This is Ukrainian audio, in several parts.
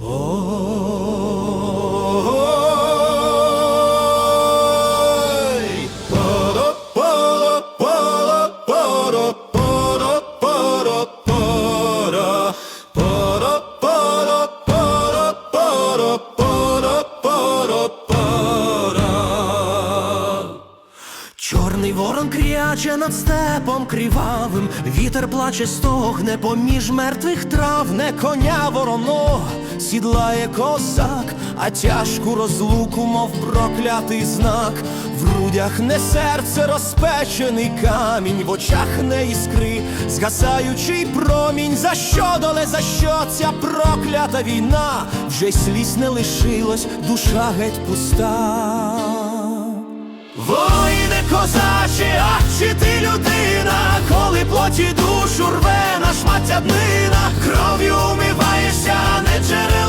Чорний ворон кряче над степом кривавим, вітер плаче стогне поміж мертвих трав, не коня вороно сідлає козак, а тяжку розлуку, мов проклятий знак. В грудях не серце розпечений камінь, в очах не іскри, згасаючий промінь. За що доле, за що ця проклята війна? Вже й сліз не лишилось, душа геть пуста. Воїне козаче, а чи ти людина, коли плоті душу рве на шмаття днина, кров'ю умиваєшся, а не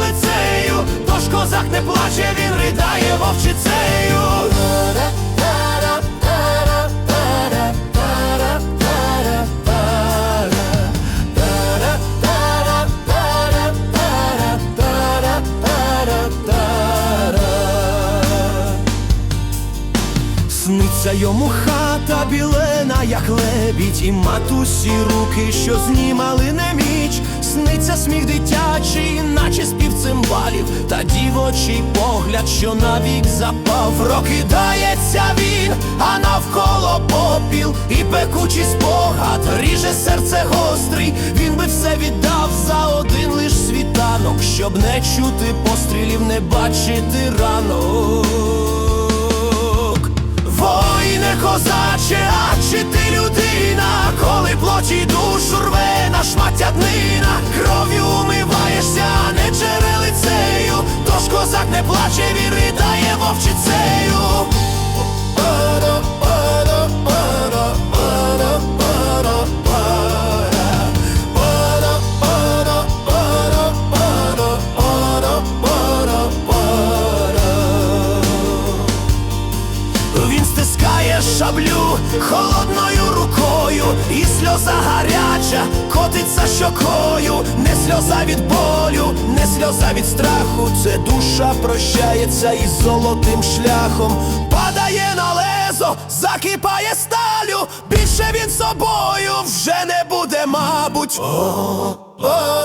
Сниться йому хата білена, як лебідь, і матусі руки, що знімали неміч. Сниться сміх дитячий, наче спів цимбалів, та дівочий погляд, що навік запав. Прокидається він, а навколо попіл, і пекучий спогад ріже серце гострий. Він би все віддав за один лиш світанок, щоб не чути пострілів, не бачити ранок. Козаче, а чи ти людина, коли плоті душу рве на шмаття днина, кров'ю умиваєшся, не джерелицею, тож козак не плаче, він холодною рукою, і сльоза гаряча котиться щокою, не сльоза від болю, не сльоза від страху. Це душа прощається із золотим шляхом, падає на лезо, закипає сталю. Більше він собою вже не буде, мабуть. О, о,